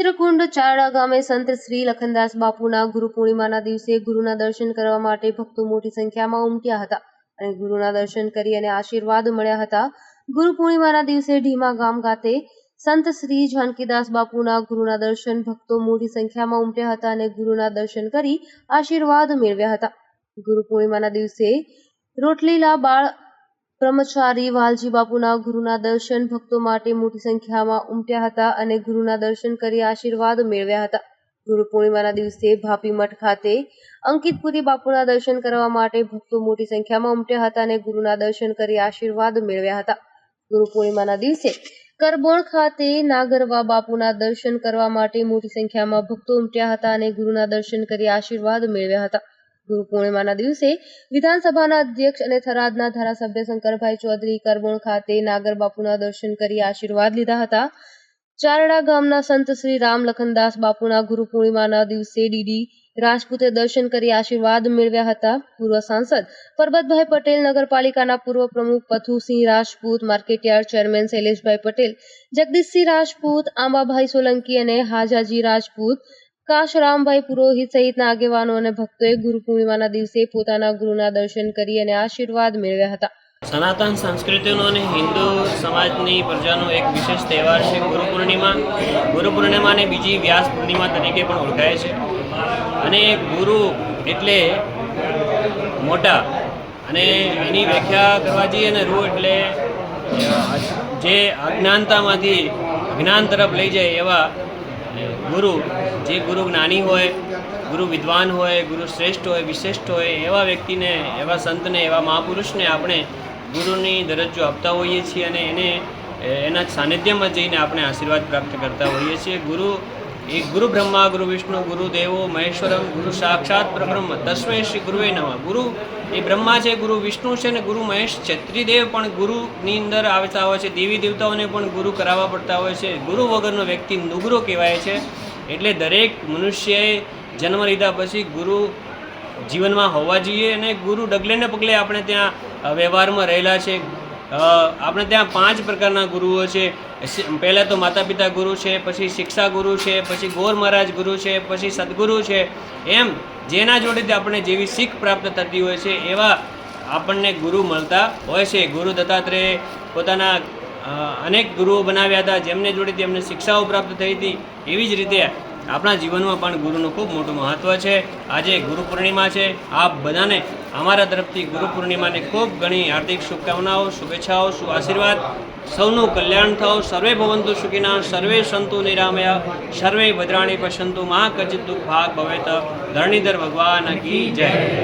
દેવકુંડ ચારડા ગામે સંત શ્રી લખનદાસ બાપુના ગુરુ પૂર્ણિમાના દિવસે ગુરુના દર્શન કરવા માટે ભક્તો મોટી સંખ્યામાં ઉમટ્યા હતા અને ગુરુના દર્શન કરી અને આશીર્વાદ મળ્યા હતા. ગુરુ પૂર્ણિમાના દિવસે ઢીમા ગામ ખાતે સંત શ્રી જાનકીદાસ બાપુના ગુરુના દર્શન ભક્તો મોટી સંખ્યામાં ઉમટ્યા હતા અને ગુરુના દર્શન કરી આશીર્વાદ મેળવ્યા હતા. ગુરુ પૂર્ણિમાના દિવસે રોટલીલા બાળ બ્રહ્મચારી વાલજી બાપુના ગુરુના દર્શન ભક્તો માટે મોટી સંખ્યામાં ઉમટ્યા હતા અને ગુરુના દર્શન કરી આશીર્વાદ મેળવ્યા હતા. ગુરુ પૂર્ણિમાના દિવસે ભાપી મઠ ખાતે અંકિતપુરી બાપુના દર્શન કરવા માટે ભક્તો મોટી સંખ્યામાં ઉમટ્યા હતા અને ગુરુના દર્શન કરી આશીર્વાદ મેળવ્યા હતા. ગુરુ પૂર્ણિમાના દિવસે કરબોણ ખાતે નાગરવા બાપુના દર્શન કરવા માટે મોટી સંખ્યામાં ભક્તો ઉમટ્યા હતા અને ગુરુના દર્શન કરી આશીર્વાદ મેળવ્યા હતા. ગુરુ પૂર્ણિમાના દિવસે વિધાનસભાના અધ્યક્ષ અને થરાદના ધારાસભ્ય શંકરભાઈ ચૌધરી કરબોણ ખાતે નાગર દર્શન કરી આશીર્વાદ લીધા હતા. ચારડા ગામના સંત શ્રી રામ લખનદાસ બાપુના ગુરુ પૂર્ણિમાના દિવસે ડીડી રાજપૂતે દર્શન કરી આશીર્વાદ મેળવ્યા હતા. પૂર્વ સાંસદ પરબતભાઈ પટેલ નગરપાલિકાના પૂર્વ પ્રમુખ Pathusinh Rajput, market yard chairman Shaileshbhai Patel, Jagdishsinh Rajput, Ambabhai Solanki અને હાજાજી રાજપૂત કાશરામભાઈ પુરોહિત સહિતના આગેવાનો અને ભક્તોએ ગુરુ પૂર્ણિમાના દિવસે પોતાના ગુરુના દર્શન કરી અને આશીર્વાદ મેળવ્યા હતા. સનાતન સંસ્કૃતિનો અને હિન્દુ સમાજની પ્રજાનો એક વિશેષ તહેવાર છે ગુરુ પૂર્ણિમા ગુરુ પૂર્ણિમાને બીજી વ્યાસ પૂર્ણિમા તરીકે પણ ઓળખાય છે. અને ગુરુ એટલે મોટા અને એની વ્યાખ્યા કરવા જઈએ અને રૂ એટલે જે અજ્ઞાનતામાંથી જ્ઞાન તરફ લઈ જાય એવા ગુરુ, જે ગુરુ જ્ઞાની હોય, ગુરુ વિદ્વાન હોય, ગુરુ શ્રેષ્ઠ હોય, વિશિષ્ટ હોય, એવા વ્યક્તિને, એવા સંતને, એવા મહાપુરુષને આપણે ગુરુની દરજ્જો આપતા હોઈએ છીએ અને એને, એના સાનિધ્યમાં જઈને આપણે આશીર્વાદ પ્રાપ્ત કરતા હોઈએ છીએ. ગુરુ એ ગુરુ બ્રહ્મા, ગુરુ વિષ્ણુ, ગુરુ દેવો, મહેશ્વરમ, ગુરુ સાક્ષાત પરબ્રહ્મ તસ્મૈ શ્રી ગુરુએ નમઃ. ગુરુ એ બ્રહ્મા છે, ગુરુ વિષ્ણુ છે ને ગુરુ મહેશ છે. પણ ગુરુની અંદર આવતા હોય છે, દેવી દેવતાઓને પણ ગુરુ કરાવવા પડતા હોય છે. ગુરુ વગરનો વ્યક્તિ નુગરો કહેવાય છે. એટલે દરેક મનુષ્યએ જન્મ લીધા પછી ગુરુ જીવનમાં હોવા જોઈએ અને ગુરુ ડગલે ને પગલે આપણે ત્યાં વ્યવહારમાં રહેલા છે. આપણે ત્યાં પાંચ પ્રકારના ગુરુઓ છે. પહેલાં તો માતા પિતા ગુરુ છે, પછી શિક્ષા ગુરુ છે, પછી ગોર મહારાજ ગુરુ છે, પછી સદગુરુ છે. એમ જેના જોડેથી આપણે જેવી શીખ પ્રાપ્ત થતી હોય છે, એવા આપણને ગુરુ મળતા હોય છે. ગુરુ દત્તાત્રેય પોતાના અનેક ગુરુઓ બનાવ્યા હતા, જેમને જોડેથી એમને શિક્ષાઓ પ્રાપ્ત થઈ હતી. એવી જ રીતે આપણા જીવનમાં પણ ગુરુનું ખૂબ મોટું મહત્ત્વ છે. આજે ગુરુ પૂર્ણિમા છે. આપ બધાને અમારા તરફથી ગુરુ પૂર્ણિમાને ખૂબ ઘણી હાર્દિક શુભકામનાઓ, શુભેચ્છાઓ સુ આશીર્વાદ. સૌનું કલ્યાણ થાઓ સર્વે ભવંતુ સુખીના, સર્વે સંતુ નિરામયા, સર્વે ભદ્રાણી પસંતુ મા કચિત દુઃખ ભાગ ભવેત. ધરણીધર ભગવાન કી જય.